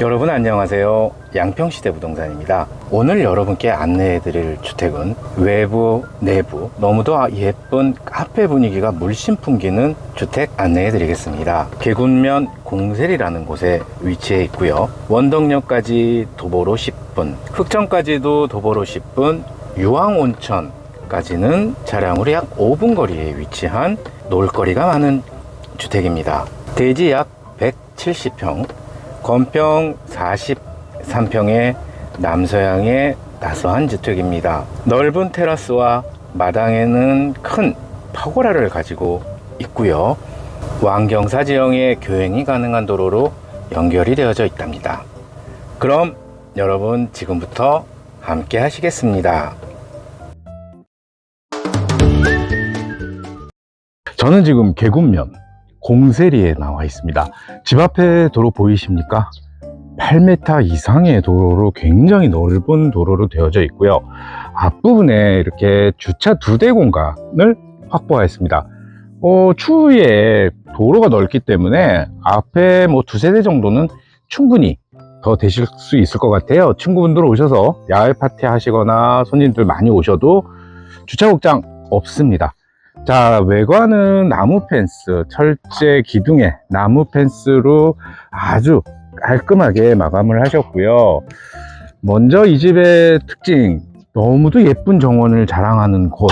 여러분 안녕하세요. 양평시대 부동산입니다. 오늘 여러분께 안내해 드릴 주택은 외부, 내부 너무도 예쁜 카페 분위기가 물씬 풍기는 주택 안내해 드리겠습니다. 개군면 공셀이라는 곳에 위치해 있고요. 원덕역까지 도보로 10분, 흑천까지도 도보로 10분, 유황온천까지는 차량으로 약 5분 거리에 위치한 놀거리가 많은 주택입니다. 대지 약 170평, 건평 43평의 남서향의 나서한 주택입니다. 넓은 테라스와 마당에는 큰 파고라를 가지고 있고요. 왕경사 지형의 교행이 가능한 도로로 연결이 되어져 있답니다. 그럼 여러분 지금부터 함께 하시겠습니다. 저는 지금 개군면 공세리에 나와 있습니다. 집 앞에 도로 보이십니까? 8m 이상의 도로로 굉장히 넓은 도로로 되어져 있고요. 앞부분에 이렇게 주차 두 대 공간을 확보하였습니다. 어, 추후에 도로가 넓기 때문에 앞에 뭐 두세 대 정도는 충분히 더 되실 수 있을 것 같아요. 친구분들 오셔서 야외 파티 하시거나 손님들 많이 오셔도 주차 복장 없습니다. 자, 외관은 나무 펜스, 철제 기둥에 나무 펜스로 아주 깔끔하게 마감을 하셨고요. 먼저 이 집의 특징, 너무도 예쁜 정원을 자랑하는 곳,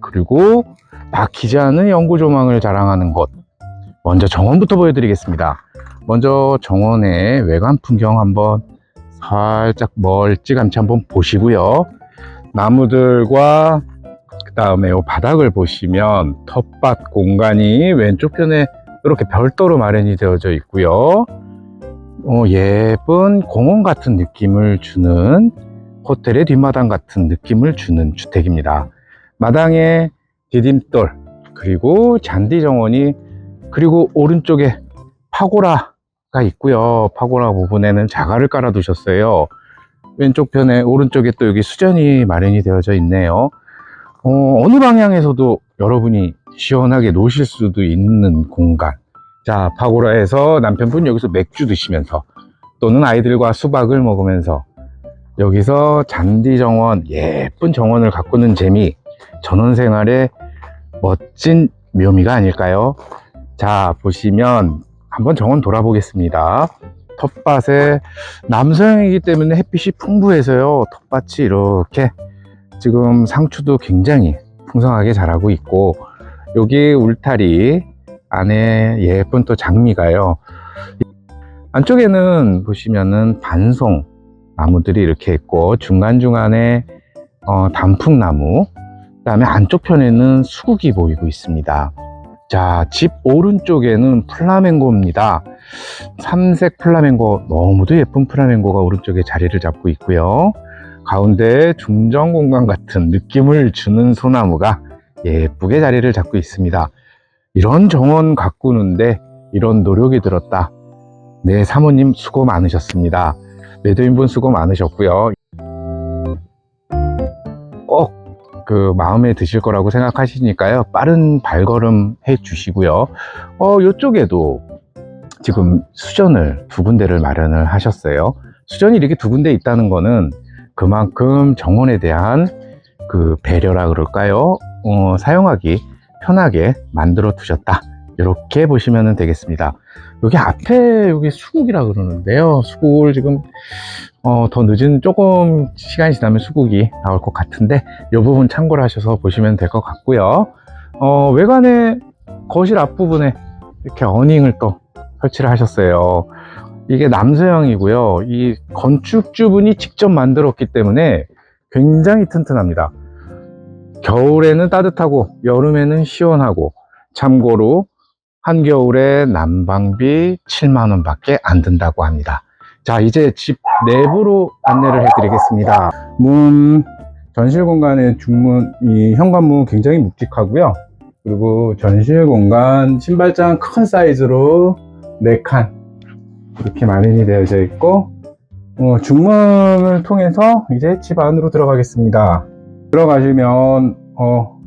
그리고 막히지 않은 연구 조망을 자랑하는 곳. 먼저 정원부터 보여드리겠습니다. 먼저 정원의 외관 풍경 한번 살짝 멀찌감치 한번 보시고요. 나무들과 그 다음에 이 바닥을 보시면 텃밭 공간이 왼쪽 편에 이렇게 별도로 마련이 되어져 있고요. 어, 예쁜 공원 같은 느낌을 주는 호텔의 뒷마당 같은 느낌을 주는 주택입니다. 마당에 디딤돌 그리고 잔디 정원이 그리고 오른쪽에 파고라가 있고요. 파고라 부분에는 자갈을 깔아 두셨어요. 왼쪽 편에 오른쪽에 또 여기 수전이 마련이 되어져 있네요. 어, 어느 방향에서도 여러분이 시원하게 노실 수도 있는 공간. 자, 파고라에서 남편분 여기서 맥주 드시면서 또는 아이들과 수박을 먹으면서 여기서 잔디 정원, 예쁜 정원을 가꾸는 재미, 전원 생활의 멋진 묘미가 아닐까요? 자, 보시면 한번 정원 돌아보겠습니다. 텃밭에 남서향이기 때문에 햇빛이 풍부해서요. 텃밭이 이렇게 지금 상추도 굉장히 풍성하게 자라고 있고 여기 울타리 안에 예쁜 또 장미가요 안쪽에는 보시면은 반송 나무들이 이렇게 있고 중간중간에 어, 단풍나무 그 다음에 안쪽 편에는 수국이 보이고 있습니다 자, 집 오른쪽에는 플라멩고입니다. 삼색 플라멩고, 너무도 예쁜 플라멩고가 오른쪽에 자리를 잡고 있고요. 가운데 중정 공간 같은 느낌을 주는 소나무가 예쁘게 자리를 잡고 있습니다. 이런 정원 가꾸는데 이런 노력이 들었다. 네, 사모님 수고 많으셨습니다. 매도인분 수고 많으셨고요. 꼭 그 마음에 드실 거라고 생각하시니까요. 빠른 발걸음 해 주시고요. 어, 요쪽에도 지금 수전을 두 군데를 마련을 하셨어요. 수전이 이렇게 두 군데 있다는 거는 그만큼 정원에 대한 그 배려라 그럴까요? 어, 사용하기 편하게 만들어 두셨다. 이렇게 보시면 되겠습니다. 여기 앞에 여기 수국이라 그러는데요. 수국을 지금 어, 더 늦은 조금 시간이 지나면 수국이 나올 것 같은데 이 부분 참고를 하셔서 보시면 될 것 같고요. 어, 외관에 거실 앞부분에 이렇게 어닝을 또 설치를 하셨어요. 이게 남서형이고요. 이 건축주분이 직접 만들었기 때문에 굉장히 튼튼합니다. 겨울에는 따뜻하고 여름에는 시원하고 참고로 한겨울에 난방비 7만원 밖에 안 든다고 합니다. 자 이제 집 내부로 안내를 해드리겠습니다. 문 전실 공간의 중문 이 현관문 굉장히 묵직하고요. 그리고 전실 공간 신발장 큰 사이즈로 4칸 이렇게 마련이 되어져 있고 어, 중문을 통해서 이제 집 안으로 들어가겠습니다. 들어가시면 어,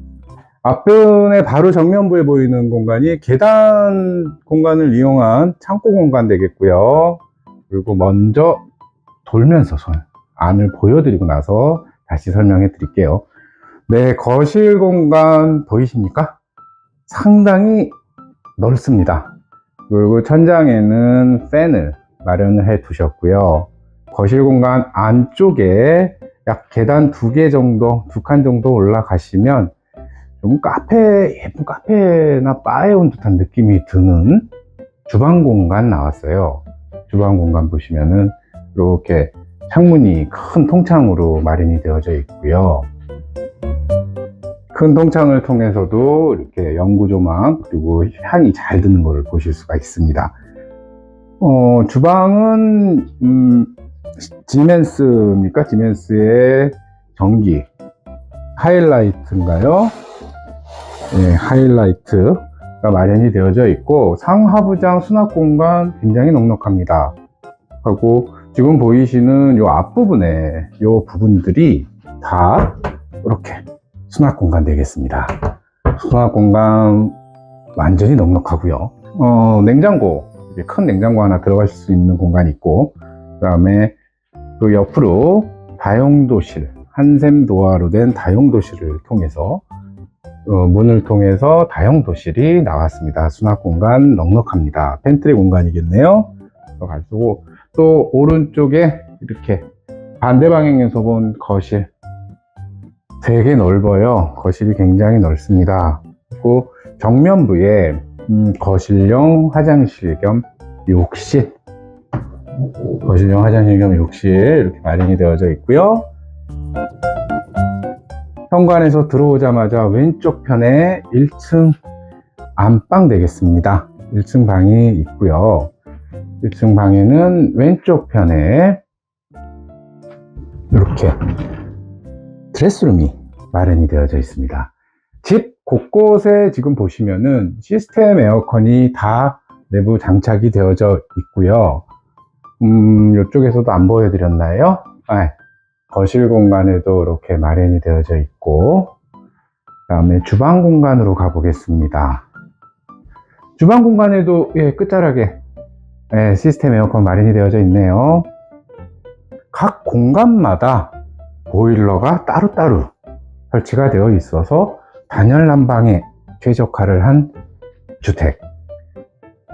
앞편에 바로 정면부에 보이는 공간이 계단 공간을 이용한 창고 공간 되겠고요. 그리고 먼저 돌면서 손 안을 보여드리고 나서 다시 설명해 드릴게요. 네, 거실 공간 보이십니까? 상당히 넓습니다. 그리고 천장에는 팬을 마련을 해 두셨고요. 거실 공간 안쪽에 약 계단 두 개 정도, 두 칸 정도 올라가시면 좀 카페, 예쁜 카페나 바에 온 듯한 느낌이 드는 주방 공간 나왔어요. 주방 공간 보시면은 이렇게 창문이 큰 통창으로 마련이 되어져 있고요. 큰 통창을 통해서도 이렇게 연구 조망 그리고 향이 잘 드는 것을 보실 수가 있습니다. 어, 주방은 음, 지멘스입니까? 지멘스의 전기 하이라이트인가요? 네, 하이라이트가 마련이 되어져 있고 상하부장 수납 공간 굉장히 넉넉합니다. 하고 지금 보이시는 이 앞부분에 이 부분들이 다 이렇게 수납 공간 되겠습니다. 수납 공간 완전히 넉넉하고요. 어, 냉장고 큰 냉장고 하나 들어갈 수 있는 공간이 있고 그 다음에 그 옆으로 다용도실 한샘 도화로 된 다용도실을 통해서 어, 문을 통해서 다용도실이 나왔습니다. 수납 공간 넉넉합니다. 팬트리 공간이겠네요. 가지고 또 오른쪽에 이렇게 반대 방향에서 본 거실 되게 넓어요. 거실이 굉장히 넓습니다. 그리고 정면부에 음, 거실용 화장실 겸 욕실 거실용 화장실 겸 욕실 이렇게 마련이 되어져 있고요. 현관에서 들어오자마자 왼쪽 편에 1층 안방 되겠습니다. 1층 방이 있고요. 1층 방에는 왼쪽 편에 이렇게 드레스룸이 마련이 되어져 있습니다. 집 곳곳에 지금 보시면은 시스템 에어컨이 다 내부 장착이 되어져 있고요. 음, 이쪽에서도 안 보여드렸나요? 아, 거실 공간에도 이렇게 마련이 되어져 있고, 그 다음에 주방 공간으로 가보겠습니다. 주방 공간에도 예, 끝자락에 예, 시스템 에어컨 마련이 되어져 있네요. 각 공간마다 보일러가 따로따로 설치가 되어 있어서 단열 난방에 최적화를 한 주택.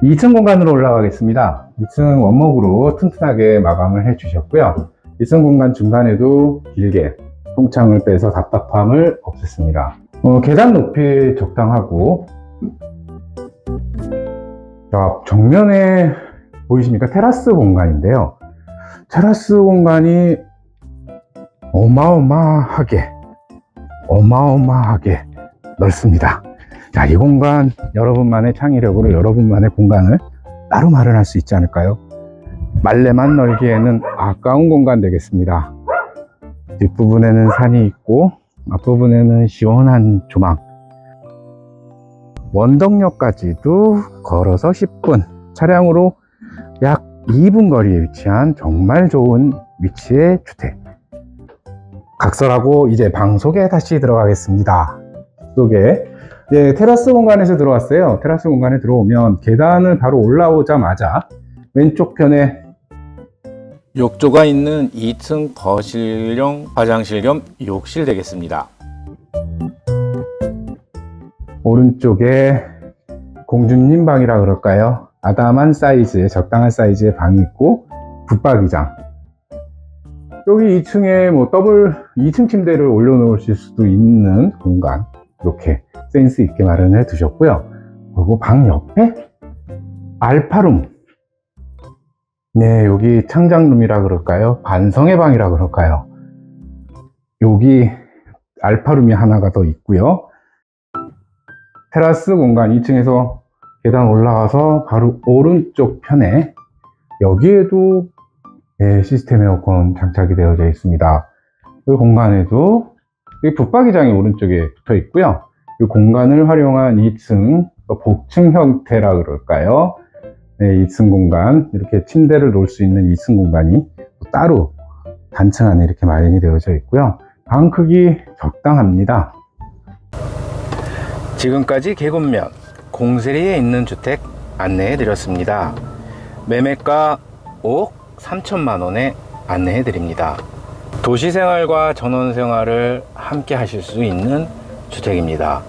2층 공간으로 올라가겠습니다. 2층 원목으로 튼튼하게 마감을 해 주셨고요. 2층 공간 중간에도 길게 통창을 빼서 답답함을 없앴습니다. 어, 계단 높이 적당하고 자, 정면에 보이십니까? 테라스 공간인데요. 테라스 공간이 어마어마하게 어마어마하게 넓습니다. 자, 이 공간 여러분만의 창의력으로 여러분만의 공간을 따로 마련할 수 있지 않을까요? 말레만 널기에는 아까운 공간 되겠습니다. 뒷부분에는 산이 있고 앞부분에는 시원한 조망 원덕역까지도 걸어서 10분 차량으로 약 2분 거리에 위치한 정말 좋은 위치의 주택 각설하고 이제 방 속에 다시 들어가겠습니다 속에 이제 테라스 공간에서 들어왔어요 테라스 공간에 들어오면 계단을 바로 올라오자마자 왼쪽 편에 욕조가 있는 2층 거실용 화장실 겸 욕실 되겠습니다. 오른쪽에 공주님 방이라 그럴까요? 아담한 사이즈의 적당한 사이즈의 방이 있고 붙박이장 여기 2층에 뭐 더블 2층 침대를 올려놓으실 수도 있는 공간 이렇게 센스 있게 마련해 두셨고요. 그리고 방 옆에 알파룸 네, 여기 창장룸이라 그럴까요? 반성의 방이라 그럴까요? 여기 알파룸이 하나가 더 있고요. 테라스 공간 2층에서 계단 올라가서 바로 오른쪽 편에 여기에도 예, 시스템 에어컨 장착이 되어져 있습니다. 그 공간에도 이 붙박이장이 오른쪽에 붙어 있고요. 이 공간을 활용한 2층 복층 형태라 그럴까요? 네, 2층 공간 이렇게 침대를 놓을 수 있는 2층 공간이 따로 단층 안에 이렇게 마련이 되어져 있고요. 방 크기 적당합니다. 지금까지 계곡면 공세리에 있는 주택 안내해 드렸습니다. 매매가 5억 3천만 원에 안내해 드립니다. 도시 생활과 전원 생활을 함께 하실 수 있는 주택입니다.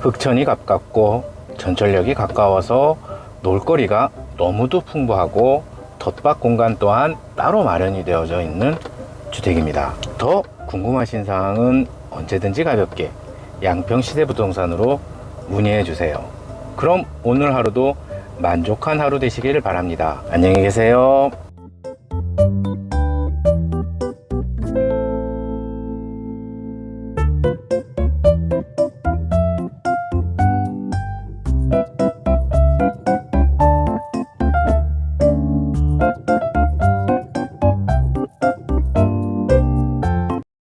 흑천이 가깝고 전철역이 가까워서 놀거리가 너무도 풍부하고 텃밭 공간 또한 따로 마련이 되어져 있는 주택입니다. 더 궁금하신 사항은 언제든지 가볍게 양평 시대 부동산으로 문의해 주세요. 그럼 오늘 하루도 만족한 하루 되시길 바랍니다. 안녕히 계세요.